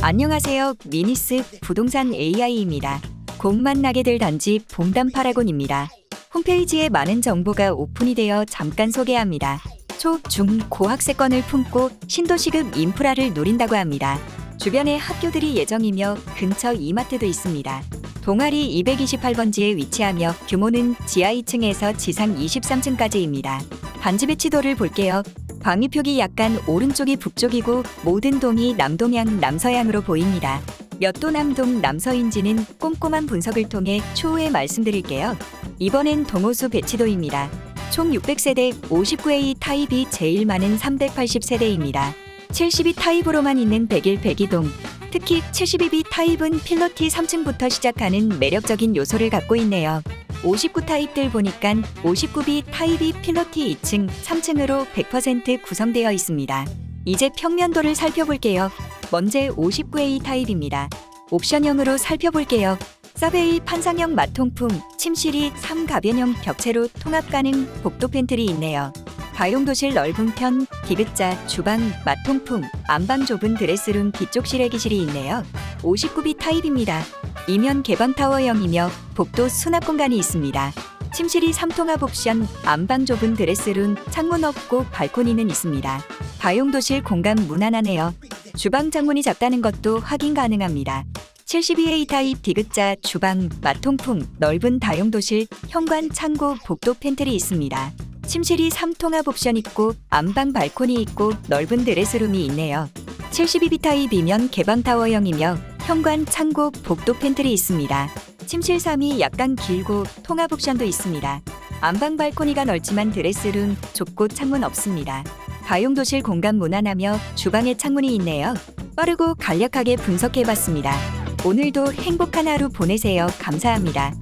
안녕하세요. 미니스 부동산 AI입니다. 곧 만나게 될 단지 봉담 파라곤입니다. 홈페이지에 많은 정보가 오픈이 되어 잠깐 소개합니다. 초, 중, 고학세권을 품고 신도시급 인프라를 누린다고 합니다. 주변에 학교들이 예정이며 근처 이마트도 있습니다. 동아리 228번지에 위치하며 규모는 지하 2층에서 지상 23층까지입니다. 반지 배치도를 볼게요. 광위표기 약간 오른쪽이 북쪽이고 모든 동이 남동향 남서향으로 보입니다. 몇 도 남동 남서인지는 꼼꼼한 분석을 통해 추후에 말씀드릴게요. 이번엔 동호수 배치도입니다. 총 600세대 59A 타입이 제일 많은 380세대입니다. 72 타입으로만 있는 101 102동. 특히 72B 타입은 필로티 3층부터 시작하는 매력적인 요소를 갖고 있네요. 59 타입들 보니깐 59B 타입이 필로티 2층, 3층으로 100% 구성되어 있습니다. 이제 평면도를 살펴볼게요. 먼저 59A 타입입니다. 옵션형으로 살펴볼게요. 서베이 판상형 마통풍, 침실이 3가변형 벽체로 통합 가능 복도 팬트리 있네요. 가용도실 넓은 편, 디귿자, 주방, 마통풍, 안방 좁은 드레스룸 뒤쪽 실외기실이 있네요. 59B 타입입니다. 이면 개방 타워형이며 복도 수납 공간이 있습니다. 침실이 3통합 옵션, 안방 좁은 드레스룸, 창문 없고 발코니는 있습니다. 다용도실 공간 무난하네요. 주방 창문이 작다는 것도 확인 가능합니다. 72A 타입 디귿자, 주방, 마통풍, 넓은 다용도실, 현관, 창고, 복도 팬트리 있습니다. 침실이 3통합 옵션 있고 안방 발코니 있고 넓은 드레스룸이 있네요. 72B 타입이면 개방 타워형이며 현관, 창고, 복도 팬트리 있습니다. 침실 3이 약간 길고 통합 옵션도 있습니다. 안방 발코니가 넓지만 드레스룸, 좁고 창문 없습니다. 다용도실 공간 무난하며 주방에 창문이 있네요. 빠르고 간략하게 분석해봤습니다. 오늘도 행복한 하루 보내세요. 감사합니다.